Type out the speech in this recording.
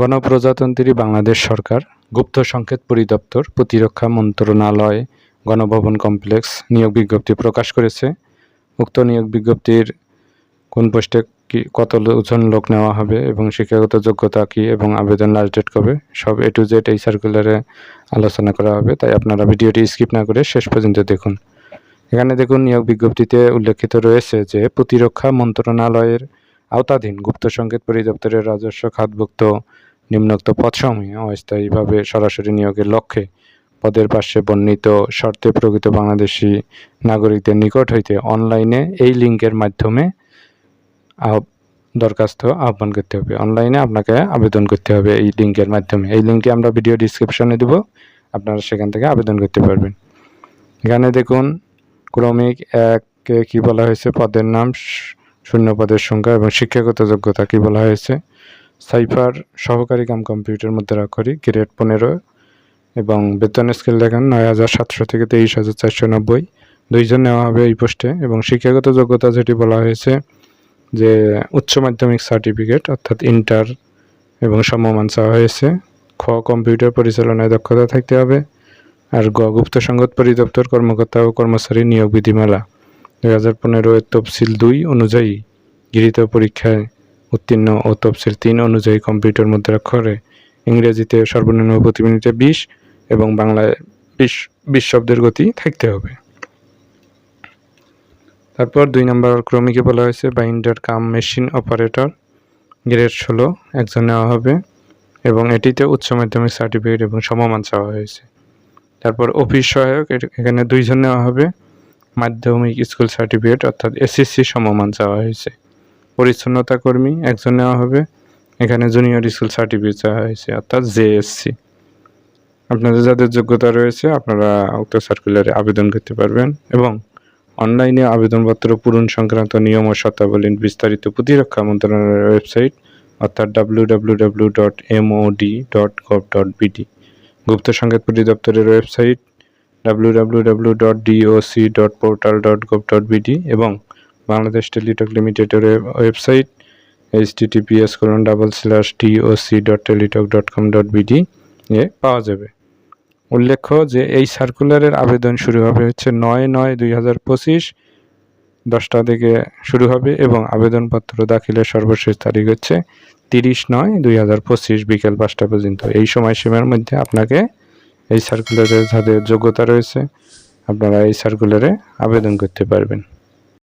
গণপ্রজাতন্ত্রী বাংলাদেশ সরকার, গুপ্ত সংকেত পরিদপ্তর, প্রতিরক্ষা মন্ত্রণালয়, গণভবন কমপ্লেক্স নিয়োগ বিজ্ঞপ্তি প্রকাশ করেছে। উক্ত নিয়োগ বিজ্ঞপ্তির কোন পোস্টে কি, কত জন লোক নেওয়া হবে এবং শিক্ষাগত যোগ্যতা কী এবং আবেদন লাস্ট ডেট কবে? সব এ টু জেড এই সার্কুলারে আলোচনা করা হবে, তাই আপনারা ভিডিওটি স্কিপ না করে শেষ পর্যন্ত দেখুন। এখানে দেখুন, নিয়োগ বিজ্ঞপ্তিতে উল্লেখিত রয়েছে যে প্রতিরক্ষা মন্ত্রণালয়ের আওতাধীন গুপ্ত সংকেত পরিদপ্তরের রাজস্ব খাতভুক্ত নিম্নোক্ত পদসমূহে অস্থায়ীভাবে সরাসরি নিয়োগের লক্ষ্যে পদের পাশে বর্ণিত শর্তে প্রকৃত বাংলাদেশি নাগরিকদের নিকট হইতে অনলাইনে এই লিঙ্কের মাধ্যমে দরখাস্ত আহ্বান করতে হবে। অনলাইনে আপনাকে আবেদন করতে হবে এই লিঙ্কের মাধ্যমে। এই লিঙ্কটি আমরা ভিডিও ডিসক্রিপশনে দেব। আপনারা সেখান থেকে আবেদন করতে পারবেন। এখানে দেখুন, ক্রমিক এককে কি বলা হয়েছে? পদের নাম শ- শূন্য পদের সংখ্যা এবং শিক্ষাগত যোগ্যতা কি বলা হয়েছে? সাইফার সহকারী কাম কম্পিউটার মধ্যে আক্ষরিক গ্রেড পনেরো এবং বেতন স্কেল দেখেন নয় হাজার সাতশো থেকে তেইশ হাজার চারশো নব্বই। দুইজন নেওয়া হবে এই পোস্টে এবং শিক্ষাগত যোগ্যতা যেটি বলা হয়েছে যে উচ্চ মাধ্যমিক সার্টিফিকেট অর্থাৎ ইন্টার এবং সমমান চাওয়া হয়েছে। খ, কম্পিউটার পরিচালনায় দক্ষতা থাকতে হবে। আর গ, গুপ্ত সংগত পরিদপ্তর কর্মকর্তা ও কর্মচারী নিয়োগ বিধিমালা। দুই হাজার পনেরো এর তফসিল দুই অনুযায়ী গৃহীত পরীক্ষায় উত্তীর্ণ ও তফসিল তিন অনুযায়ী কম্পিউটার মুদ্রাক্ষরে ইংরেজিতে সর্বনিম্ন প্রতি মিনিটে বিশ এবং বাংলায় বিশ বিশ শব্দের গতি থাকতে হবে। তারপর দুই নম্বর ক্রমিকে বলা হয়েছে binder cum machine operator. Grade ষোলো, একজন নেওয়া হবে এবং এটিতে উচ্চ মাধ্যমিক সার্টিফিকেট এবং সমমান চাওয়া হয়েছে। তারপর অফিস সহায়ক এখানে দুইজন নেওয়া হবে মাধ্যমিক স্কুল সার্টিফিকেট, অর্থাৎ এসএসসি সমমান চাওয়া হয়েছে। পরিচ্ছন্নতা কর্মী একজন নেওয়া হবে। এখানে জুনিয়র স্কুল সার্টিফিকেট চাওয়া হয়েছে, অর্থাৎ জেএসসি আপনাদের যাদের যোগ্যতা রয়েছে, আপনারা উক্ত সার্কুলারে আবেদন করতে পারবেন এবং অনলাইনে আবেদনপত্র, পূরণ সংক্রান্ত নিয়ম ও শর্তাবলী বিস্তারিত প্রতিরক্ষা মন্ত্রণালয়ের ওয়েবসাইট অর্থাৎ W W W dot MOD dot gov dot BD গুপ্ত সংকেত পরিদপ্তরের ওয়েবসাইট বিডি এবং বাংলাদেশ টেলিটক লিমিটেডের website HTTPS colon double slash DOC dot Teletalk dot com dot BD এ পাওয়া যাবে। উল্লেখ্য যে এই সার্কুলারের আবেদন শুরু হবে হচ্ছে নয় নয় দুই হাজার পঁচিশ দশটা থেকে শুরু হবে এবং আবেদনপত্র দাখিলের সর্বশেষ তারিখ হচ্ছে তিরিশ নয় দুই হাজার পঁচিশ বিকেল পাঁচটা পর্যন্ত। এই সময়সীমার মধ্যে আপনাকে এই সার্কুলারে যাদের যোগ্যতা রয়েছে আপনারা এই সার্কুলারে আবেদন করতে পারবেন।